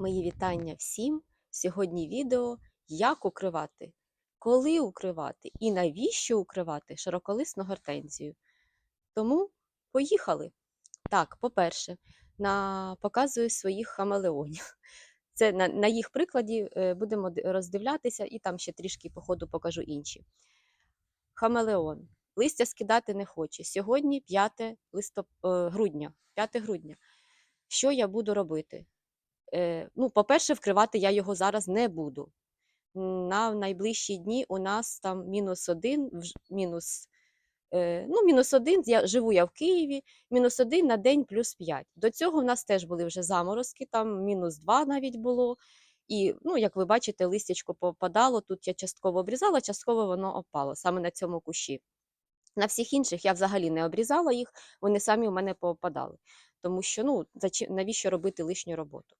Мої вітання всім. Сьогодні відео як укривати, коли укривати і навіщо укривати широколисну гортензію. Тому поїхали. Так, по-перше, на... показую своїх хамелеонів. Це на, на їх прикладі е, будемо роздивлятися, і там ще трішки по ходу покажу інші. Хамелеон. Листя скидати не хоче. Сьогодні 5 листоп... е, грудня. 5 грудня. Що я буду робити? Е, ну, по-перше, вкривати я його зараз не буду. На найближчі дні у нас там мінус один, мінус, е, ну, мінус один, я, живу я в Києві, мінус один на день плюс 5. До цього в нас теж були вже заморозки, там мінус 2 навіть було. І, ну, як ви бачите, листячко попадало. Тут я частково обрізала, частково воно опало саме на цьому кущі. На всіх інших я взагалі не обрізала їх, вони самі у мене попадали. Тому що ну, навіщо робити лишню роботу?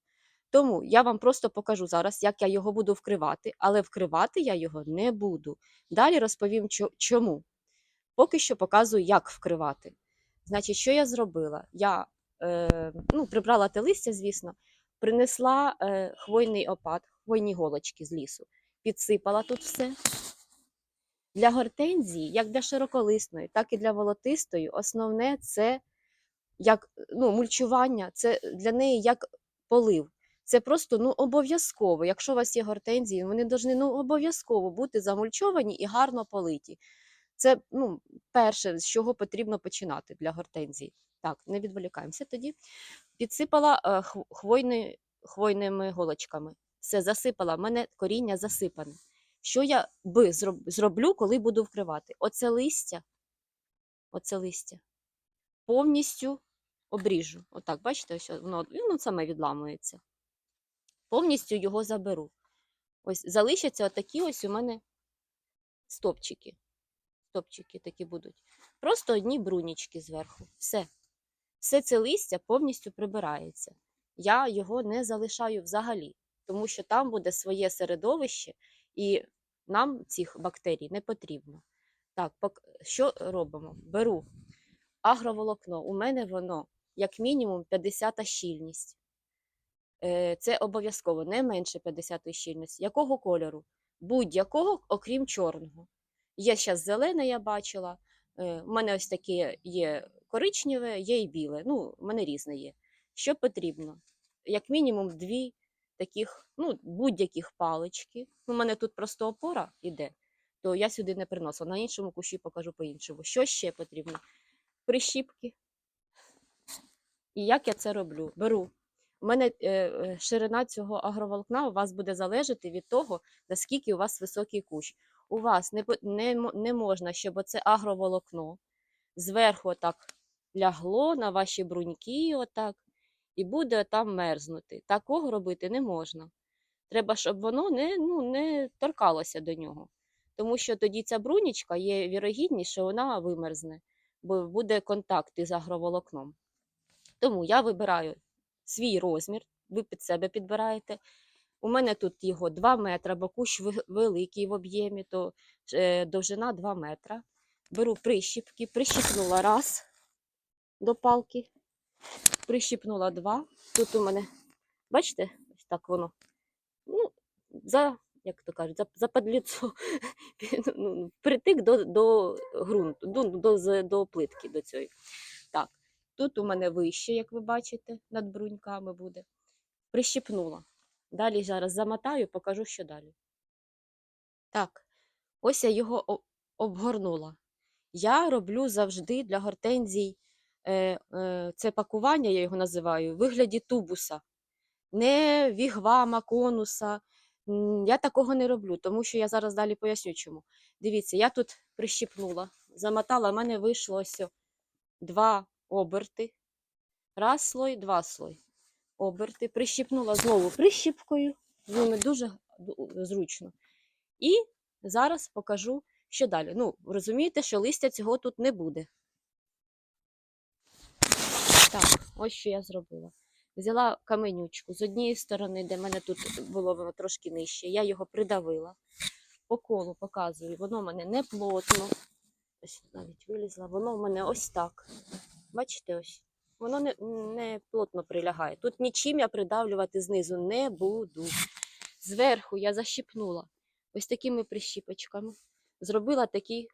Тому я вам просто покажу зараз, як я його буду вкривати, але вкривати я його не буду. Далі розповім, чому. Поки що показую, як вкривати. Значить, що я зробила? Я е, ну, прибрала те листя, звісно, принесла е, хвойний опад, хвойні голочки з лісу, підсипала тут все. Для гортензії, як для широколисної, так і для волотистої, основне це як ну, мульчування, це для неї як полив. Це просто ну, обов'язково. Якщо у вас є гортензії, вони повинні ну, обов'язково бути замульчовані і гарно политі. Це ну, перше, з чого потрібно починати для гортензії. Так, не відволікаємося тоді. Підсипала е, хвойни, хвойними голочками. Все, засипала. У мене коріння засипане. Що я би зроблю, коли буду вкривати? Оце листя, оце листя повністю обріжу. Отак, бачите, ось воно, воно саме відламується. Повністю його заберу. Ось залишаться отакі ось у мене стопчики. Стопчики такі будуть. Просто одні брунічки зверху. Все. Все це листя повністю прибирається. Я його не залишаю взагалі, тому що там буде своє середовище, і нам цих бактерій не потрібно. Так, що робимо? Беру агроволокно. У мене воно як мінімум 50 щільність. Е, Це обов'язково не менше 50 щільності. Якого кольору? Будь-якого, окрім чорного. Є зараз зелене, я бачила. Е, У мене ось таке є коричневе, є і біле. Ну, у мене різне є. Що потрібно? Як мінімум дві таких, ну, будь-яких палички. У мене тут просто опора йде, то я сюди не приносила. На іншому кущі покажу по-іншому. Що ще потрібно? Прищіпки. І як я це роблю? Беру. У мене е, ширина цього агроволокна у вас буде залежати від того, наскільки у вас високий кущ. У вас не, не, не можна, щоб оце агроволокно зверху отак лягло на ваші бруньки, отак, і буде там мерзнути. Такого робити не можна. Треба, щоб воно не, ну, не торкалося до нього. Тому що тоді ця брунічка є вірогідність, що вона вимерзне, бо буде контакт із агроволокном. Тому я вибираю свій розмір, ви під себе підбираєте. У мене тут його 2 метри, бо кущ великий в об'ємі, то е, довжина 2 метра. Беру прищіпки, прищіпнула раз до палки, прищіпнула два. Тут у мене, бачите, ось так воно. Ну, за, як то кажуть, за, за падліцо, ну, притик до, до ґрунту, до, до, до плитки до цієї. Тут у мене вище, як ви бачите, над бруньками буде. Прищіпнула. Далі зараз замотаю, покажу, що далі. Так, ось я його обгорнула. Я роблю завжди для гортензій е, е, це пакування, я його називаю, в вигляді тубуса. Не вігвама, конуса. Я такого не роблю, тому що я зараз далі поясню чому. Дивіться, я тут прищіпнула, замотала, в мене вийшло ось два оберти. Раз слой, два слой. Оберти. Прищіпнула знову прищіпкою. З ними дуже зручно. І зараз покажу, що далі. Ну, розумієте, що листя цього тут не буде. Так, ось що я зробила. Взяла каменючку з однієї сторони, де в мене тут було трошки нижче, я його придавила. По колу показую, воно в мене не плотно. Ось навіть вилізла, воно в мене ось так. Бачите, ось воно не, не плотно прилягає. Тут нічим я придавлювати знизу не буду. Зверху я защипнула ось такими прищіпочками. Зробила такі,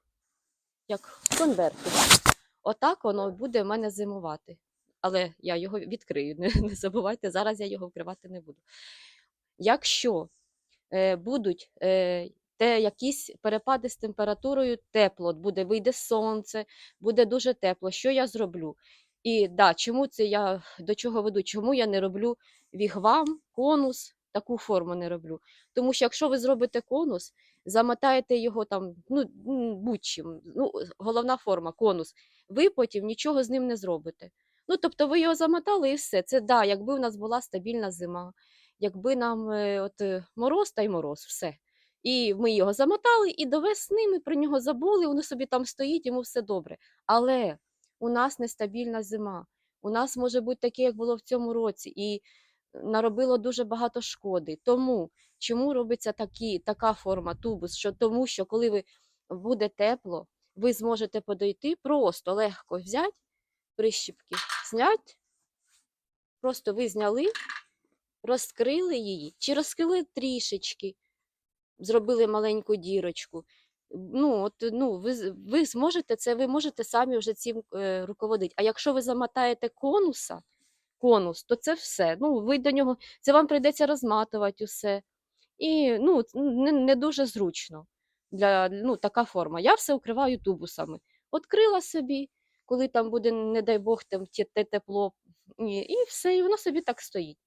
як конверти. Отак воно буде в мене зимувати. Але я його відкрию, не, не забувайте, зараз я його вкривати не буду. Якщо е, будуть е, те якісь перепади з температурою, тепло, буде, вийде сонце, буде дуже тепло. Що я зроблю? І да, чому це я до чого веду? Чому я не роблю вігвам, конус, таку форму не роблю? Тому що якщо ви зробите конус, замотаєте його там, ну будь-чим, ну, головна форма, конус, ви потім нічого з ним не зробите. Ну, тобто ви його замотали і все. Це да, якби у нас була стабільна зима, якби нам е, от, е, мороз та й мороз, все. І ми його замотали, і до весни ми про нього забули, воно собі там стоїть, йому все добре. Але у нас нестабільна зима. У нас може бути таке, як було в цьому році, і наробило дуже багато шкоди. Тому чому робиться такі, така форма тубус? Що, тому що коли ви буде тепло, ви зможете подойти, просто легко взяти прищіпки, зняти, просто ви зняли, розкрили її, чи розкрили трішечки, зробили маленьку дірочку. Ну, от, ну, ви, ви зможете це, ви можете самі вже цим е, руководити. А якщо ви замотаєте конуса, конус, то це все. Ну, ви до нього, це вам прийдеться розматувати усе. І ну, не, не дуже зручно для ну, така форма. Я все укриваю тубусами. Открила собі, коли там буде, не дай Бог, там те, те тепло, і, і все, і воно собі так стоїть.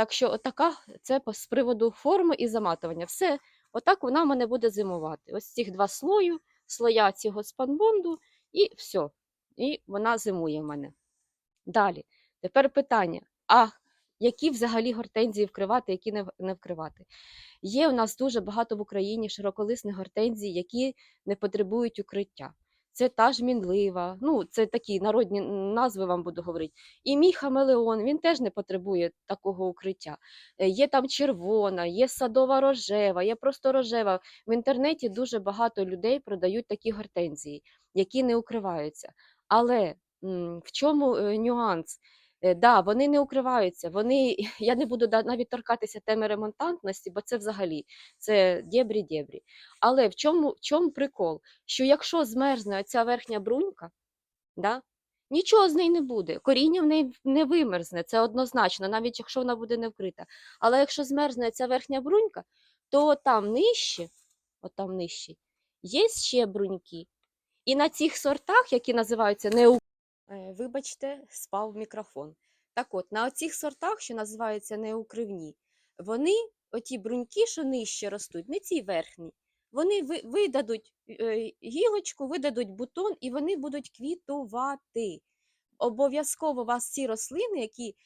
Так що отака це з приводу форми і заматування. Все, отак вона в мене буде зимувати. Ось цих два слою, слоя цього спанбонду, і все. І вона зимує в мене. Далі. Тепер питання: а які взагалі гортензії вкривати, які не, вкривати? Є у нас дуже багато в Україні широколисних гортензій, які не потребують укриття. Це та ж мінлива, ну це такі народні назви вам буду говорити. І мій хамелеон, він теж не потребує такого укриття. Е, Є там червона, є садова рожева, є просто рожева. В інтернеті дуже багато людей продають такі гортензії, які не укриваються. Але в чому е, нюанс? Е, Да, вони не укриваються. Вони, я не буду навіть торкатися теми ремонтантності, бо це взагалі це дєбрі-дєбрі. Але в чому, в чому прикол? Що якщо змерзне ця верхня брунька, да, нічого з неї не буде. Коріння в неї не вимерзне, це однозначно, навіть якщо вона буде не вкрита. Але якщо змерзне ця верхня брунька, то там нижче, от там нижче, є ще бруньки. І на цих сортах, які називаються не Вибачте, спав мікрофон. Так от, на оцих сортах, що називаються неукривні, вони, оті бруньки, що нижче ростуть, не ці верхні, вони видадуть е, гілочку, видадуть бутон, і вони будуть квітувати. Обов'язково у вас ці рослини, які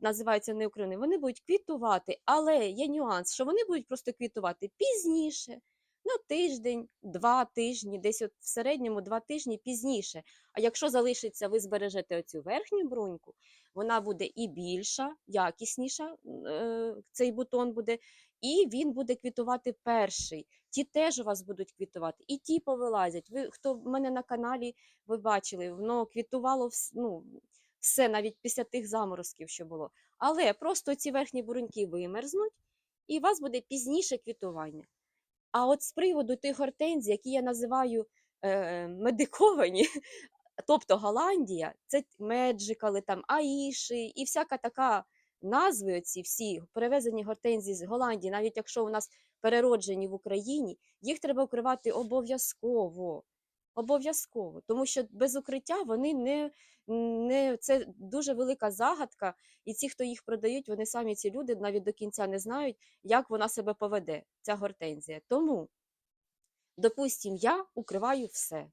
називаються неукривні, вони будуть квітувати, але є нюанс, що вони будуть просто квітувати пізніше, на тиждень, два тижні, десь от в середньому два тижні пізніше. А якщо залишиться, ви збережете оцю верхню бруньку, вона буде і більша, якісніша, е, цей бутон буде, і він буде квітувати перший. Ті теж у вас будуть квітувати, і ті повилазять. Ви, хто в мене на каналі, ви бачили, воно квітувало ну, все, навіть після тих заморозків, що було. Але просто ці верхні бруньки вимерзнуть, і у вас буде пізніше квітування. А от з приводу тих гортензій, які я називаю е, медиковані, тобто Голландія, це меджикали, там аїші і всяка така назви, оці всі перевезені гортензії з Голландії, навіть якщо у нас перероджені в Україні, їх треба укривати обов'язково. Обов'язково, тому що без укриття вони не, не це дуже велика загадка, і ті, хто їх продають, вони самі ці люди навіть до кінця не знають, як вона себе поведе, ця гортензія. Тому, допустимо, я укриваю все.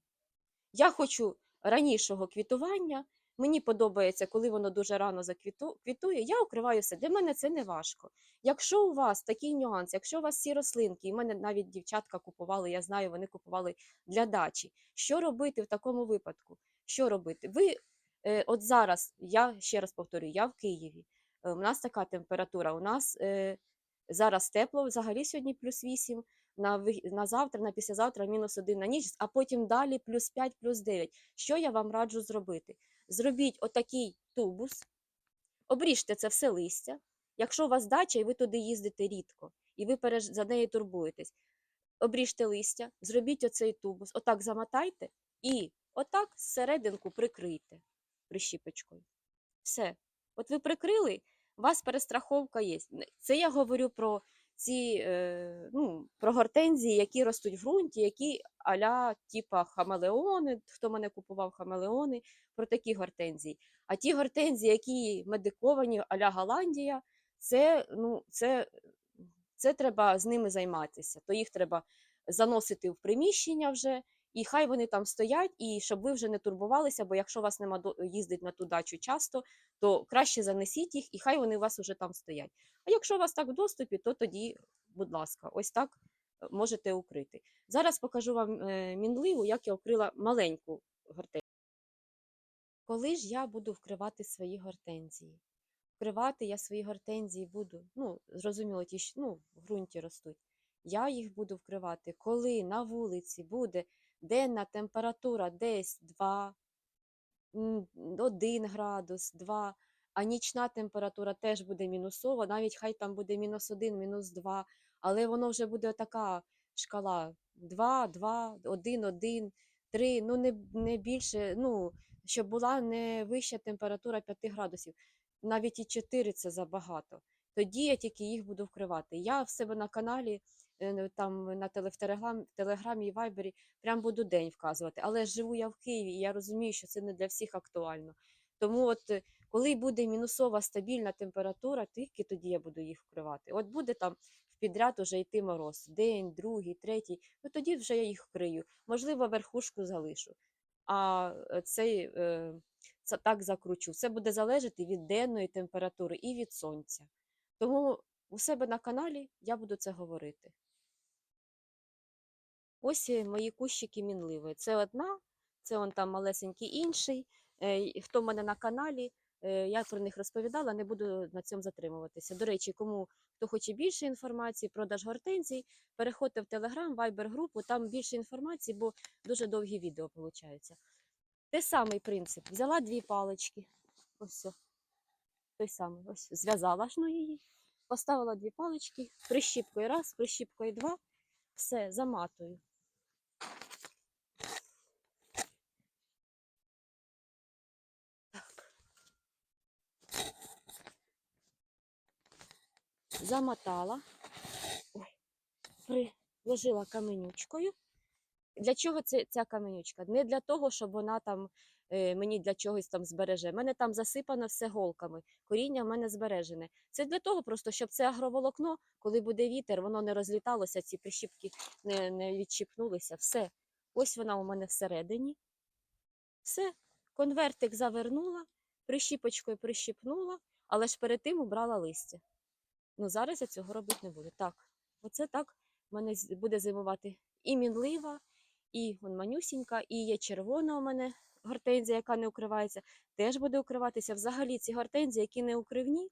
Я хочу ранішого квітування. Мені подобається, коли воно дуже рано заквіту- квітує, я укриваю все. Для мене це не важко. Якщо у вас такий нюанс, якщо у вас ці рослинки, і в мене навіть дівчатка купували, я знаю, вони купували для дачі. Що робити в такому випадку? Що робити? Ви е, от зараз, я ще раз повторюю, я в Києві. Е, у нас така температура. У нас е, зараз тепло, взагалі сьогодні плюс 8, на, на завтра, на післязавтра мінус 1 на ніч, а потім далі плюс 5, плюс 9. Що я вам раджу зробити? Зробіть отакий тубус, обріжте це все листя. Якщо у вас дача і ви туди їздите рідко, і ви за нею турбуєтесь, обріжте листя, зробіть оцей тубус, отак замотайте і отак зсерединку прикрийте прищіпочкою. Все. От ви прикрили, у вас перестраховка є. Це я говорю про ці е, ну, про гортензії, які ростуть в ґрунті, які аля типа хамелеони, хто мене купував хамелеони, про такі гортензії. А ті гортензії, які медиковані, аля Голландія, це, ну, це, це треба з ними займатися. То їх треба заносити в приміщення вже, і хай вони там стоять, і щоб ви вже не турбувалися, бо якщо вас нема їздить на ту дачу часто, то краще занесіть їх, і хай вони у вас уже там стоять. А якщо у вас так в доступі, то тоді, будь ласка, ось так е, можете укрити. Зараз покажу вам е, мінливу, як я укрила маленьку гортензію. Коли ж я буду вкривати свої гортензії? Вкривати я свої гортензії буду, ну, зрозуміло, ті, що ну, в ґрунті ростуть. Я їх буду вкривати, коли на вулиці буде денна температура десь 2, 1 градус, 2, а нічна температура теж буде мінусова, навіть хай там буде мінус 1, мінус 2, але воно вже буде така шкала 2, 2, 1, 1, 3, ну не, не більше, ну, щоб була не вища температура 5 градусів. Навіть і 4 це забагато. Тоді я тільки їх буду вкривати. Я в себе на каналі, там на теле, телеграм, телеграмі і вайбері прям буду день вказувати. Але живу я в Києві, і я розумію, що це не для всіх актуально. Тому от е, коли буде мінусова стабільна температура, тільки тоді я буду їх вкривати. От буде там в підряд уже йти мороз, день, другий, третій, ну тоді вже я їх вкрию. Можливо, верхушку залишу. А е, цей е, це так закручу. Все буде залежати від денної температури і від сонця. Тому у себе на каналі я буду це говорити. Ось е, мої кущики мінливої. Це одна, це он там малесенький інший. Е, Хто в мене на каналі, е, я про них розповідала, не буду на цьому затримуватися. До речі, кому хто хоче більше інформації, продаж гортензій, переходьте в Telegram, Viber групу, там більше інформації, бо дуже довгі відео получаються. Те самий принцип. Взяла дві палички. Ось все. Той самий. Ось зв'язала ж ну її, поставила дві палички, прищіпкою раз, прищіпкою два. Все, заматую. Замотала. Приложила каменючкою. Для чого це, ця каменючка? Не для того, щоб вона там е, мені для чогось там збереже. У мене там засипано все голками, коріння в мене збережене. Це для того, просто, щоб це агроволокно, коли буде вітер, воно не розліталося, ці прищіпки не, не відщипнулися. Все. Ось вона у мене всередині. Все. Конвертик завернула, прищіпочкою прищіпнула, але ж перед тим убрала листя. Ну, зараз я цього робити не буду. Так, оце так в мене буде зимувати і мінлива, і вон манюсінька, і є червона у мене гортензія, яка не укривається, теж буде укриватися. Взагалі ці гортензії, які не укривні,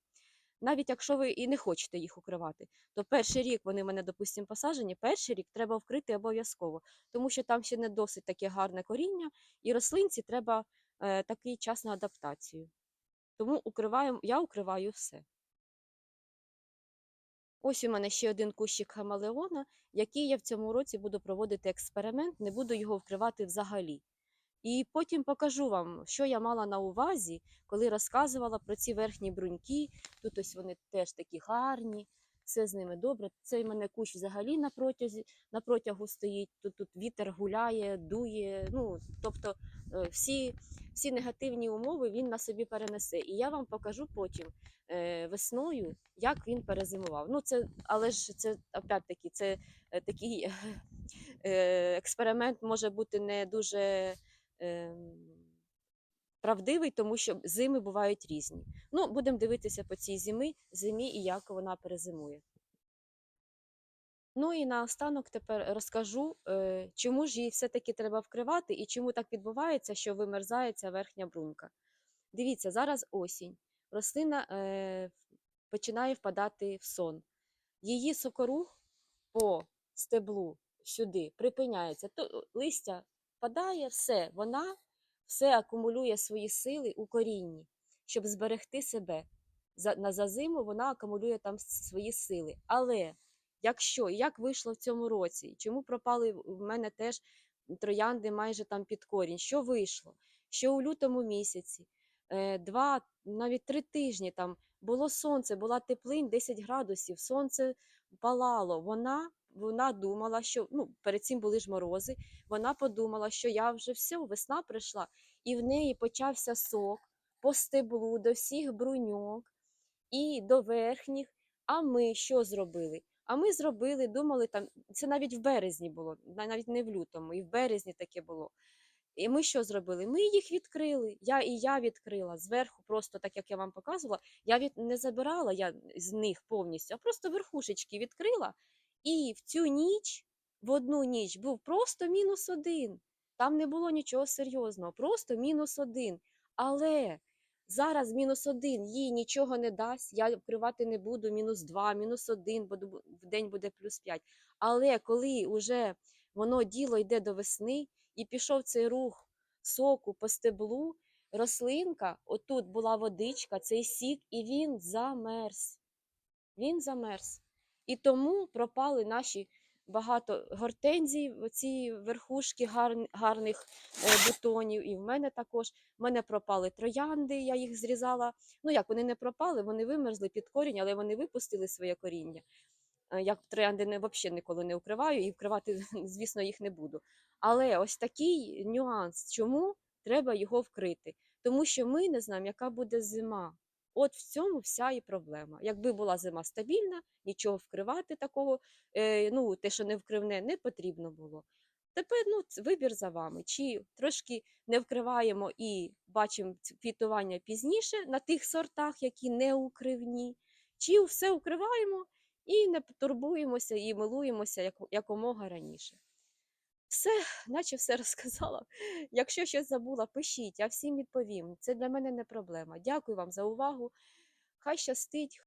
навіть якщо ви і не хочете їх укривати, то перший рік вони в мене, допустимо, посаджені, перший рік треба вкрити обов'язково, тому що там ще не досить таке гарне коріння, і рослинці треба е, такий час на адаптацію. Тому укриваю, я укриваю все. Ось у мене ще один кущик хамелеона, який я в цьому році буду проводити експеримент, не буду його вкривати взагалі. І потім покажу вам, що я мала на увазі, коли розказувала про ці верхні бруньки. Тут ось вони теж такі гарні, все з ними добре. Цей мене кущ взагалі на, протязі, на протягу стоїть. Тут, тут вітер гуляє, дує. Ну, тобто е, всі, всі негативні умови він на собі перенесе. І я вам покажу потім е, весною, як він перезимував. Ну, це, але ж це опять-таки, це е, такий експеримент може бути не дуже ем, правдивий, тому що зими бувають різні. Ну, будемо дивитися по цій зимі, зимі і як вона перезимує. Ну і наостанок тепер розкажу, е, чому ж її все-таки треба вкривати і чому так відбувається, що вимерзає ця верхня брунька. Дивіться, зараз осінь. Рослина е, починає впадати в сон. Її сокорух по стеблу сюди припиняється. То листя падає, все, вона все акумулює свої сили у корінні. щоб зберегти себе. На за зиму вона акумулює там свої сили. Але якщо як вийшло в цьому році, чому пропали в мене теж троянди майже там під корінь? Що вийшло? Що у лютому місяці, е, два, навіть три тижні там було сонце, була теплинь 10 градусів, сонце палало. Вона, вона думала, що ну, перед цим були ж морози. Вона подумала, що я вже все, весна прийшла, і в неї почався сок по стеблу до всіх бруньок і до верхніх. А ми що зробили? А ми зробили, думали там, це навіть в березні було, навіть не в лютому, і в березні таке було. І ми що зробили? Ми їх відкрили. Я і я відкрила зверху, просто так як я вам показувала. Я від не забирала я з них повністю, а просто верхушечки відкрила. І в цю ніч, в одну ніч, був просто мінус один. Там не було нічого серйозного, просто мінус один. Але зараз мінус один їй нічого не дасть. Я вкривати не буду, мінус два, мінус один, бо в день буде плюс п'ять. Але коли вже воно діло йде до весни, і пішов цей рух соку по стеблу, рослинка, отут була водичка, цей сік, і він замерз. Він замерз. І тому пропали наші багато гортензій, ці верхушки гарн- гарних е, бутонів. І в мене також. В мене пропали троянди, я їх зрізала. Ну як вони не пропали, вони вимерзли під корінь, але вони випустили своє коріння. Е, Я троянди не, взагалі ніколи не укриваю і вкривати, звісно, їх не буду. Але ось такий нюанс, чому треба його вкрити? Тому що ми не знаємо, яка буде зима. От в цьому вся і проблема. Якби була зима стабільна, нічого вкривати такого, е, ну те, що не вкривне, не потрібно було. Тепер ну, вибір за вами. Чи трошки не вкриваємо і бачимо квітування пізніше на тих сортах, які не укривні, чи все укриваємо і не турбуємося і милуємося як, якомога раніше. Все, наче все розказала. Якщо щось забула, пишіть, я всім відповім. Це для мене не проблема. Дякую вам за увагу. Хай щастить,